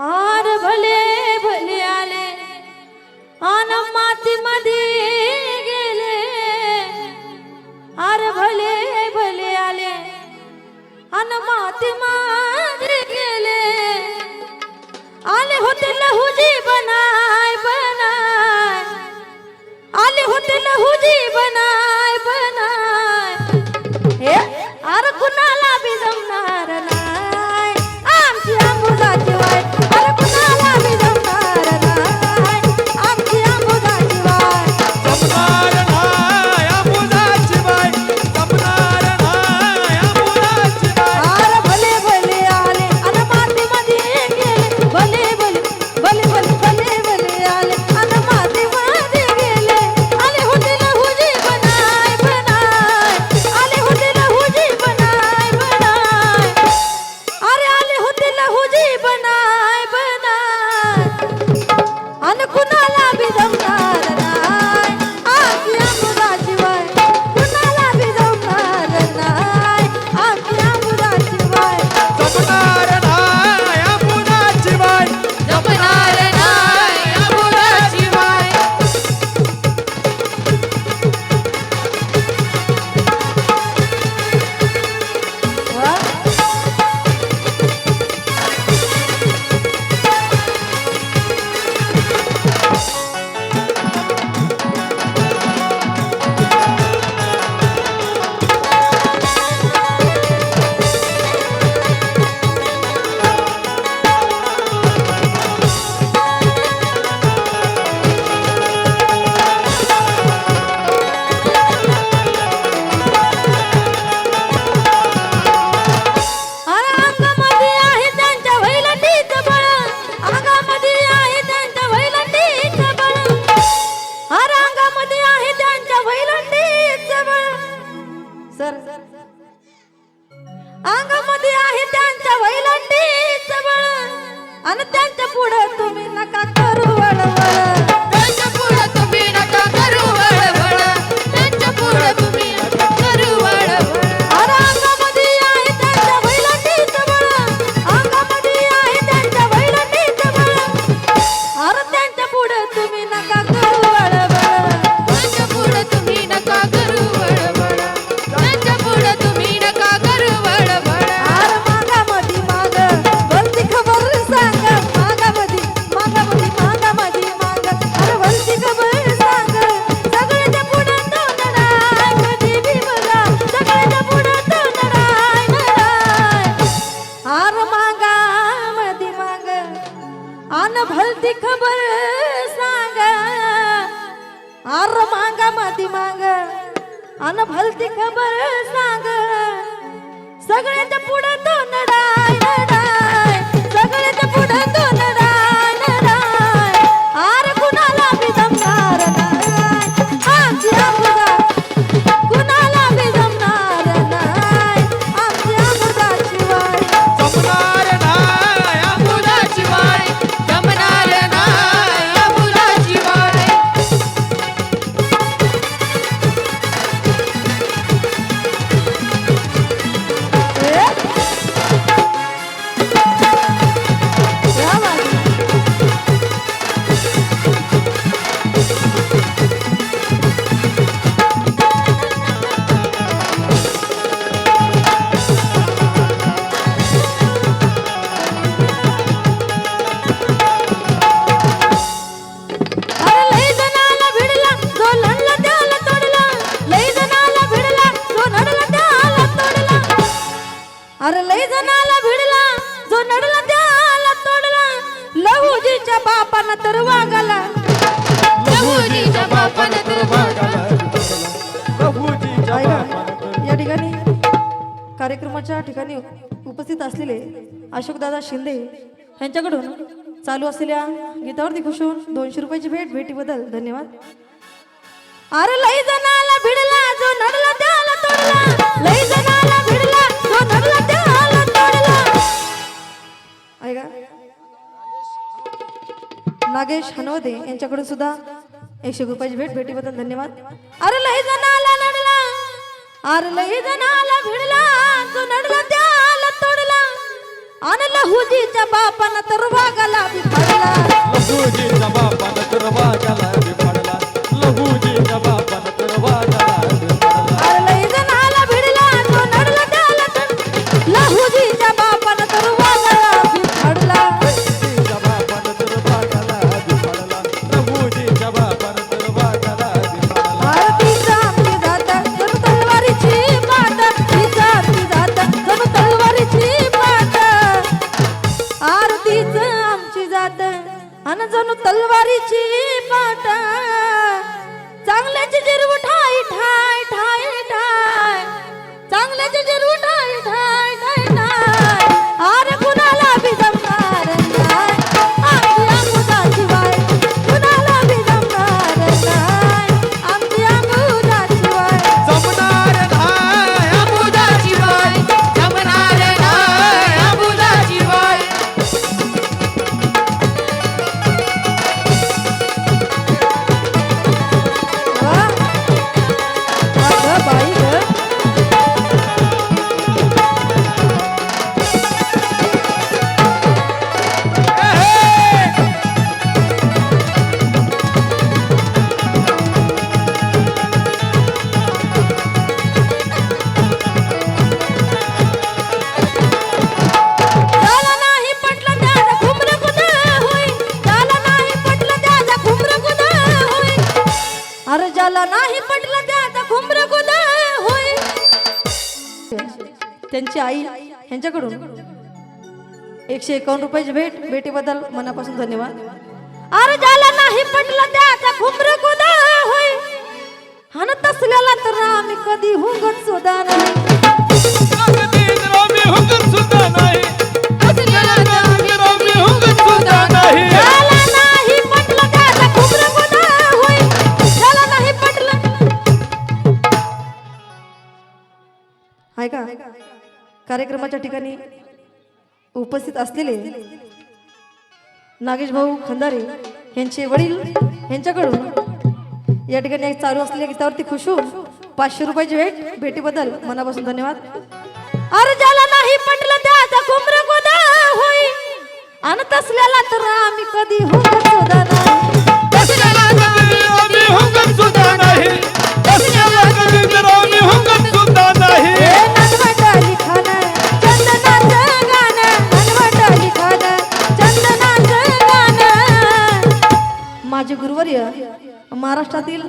R भले आणि त्यांच्या पुढं तुम्ही नका सांग. आर मांगा माती मांग. अन भलती खबर सांग. सगळ्यात पुढं तो नडाय बापानं तर वागाला. या ठिकाणी कार्यक्रमाच्या ठिकाणी उपस्थित असलेले अशोकदादा शिंदे यांच्याकडून चालू असलेल्या गीतावरती खुश दोनशे रुपयाची भेट भेटीबद्दल धन्यवाद. अरे लई जणाला भिडला जो नडला त्याला तोडला. नागेश हनवदे यांच्याकडून सुद्धा एकशे रुपयाची भेट भेटीबद्दल धन्यवाद. अरे लई जणाला नडला अरे लई जणाला भिडला जो नडला त्याला तोडला. तर भागाला बी पडला तर लहुजीच्या बापा अन जणू तलवारीची पाट. चांगल्याची जिरवू ठाय ठाय ठाय ठाय चांगल्याची जिरवू ठाय ठाय ठाय अरे नाही पटलं त्याचा घुमरं कुदं होई त्यांची आई यांच्याकडून एकशे एकावन्न रुपयाची भेट भेटीबद्दल मनापासून धन्यवाद. अरे ज्याला नाही पटलं त्याचा घुमरं कुदं होई हन तसल्याला तर आम्ही कधी हुंगत सुद्धा नाही. कार्यक्रमाच्या ठिकाणी उपस्थित असलेले नागेश भाऊ खंदारे यांचे वडील यांच्याकडून या ठिकाणी एक चालू असलेल्या गीतावरती खुश होऊन पाचशे रुपयाची भेट भेटीबद्दल मनापासून धन्यवाद. अरे ज्याला नाही पटलं त्याचा कुमर गोदा होई. आणि तसल्याला तर आम्ही कधी होत सुद्धा नाही. सुद्धा नाही. महाराष्ट्रातील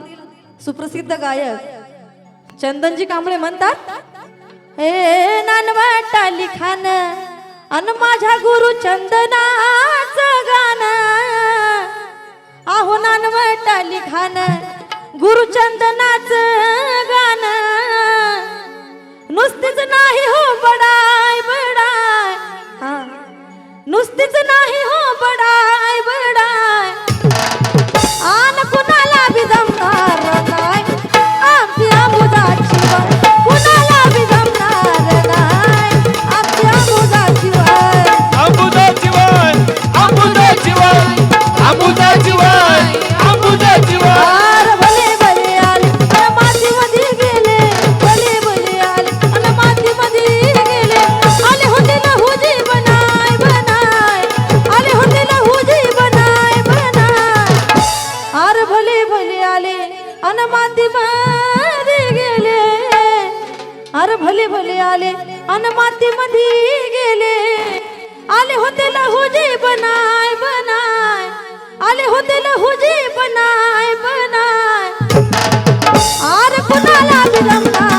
सुप्रसिद्ध गायक चंदनजी कांबळे म्हणतात हे नानवटाली लिखाण अन माझ्या गुरु चंदनाच गाण आहो नानवटाली खान गुरु चंदनाच गाण नुसतीच नाही हो बडाय बडाय. नुसतीच नाही हो बडाय बडाय. গেলে অনমাতি মারে গেলে। আর ভলে ভলে আলে অনমাতি মধি গেলে। আলে হতে লহুজে বনায় বনায়। আলে হতে লহুজে বনায় বনায়। আর কোনালা বিরাম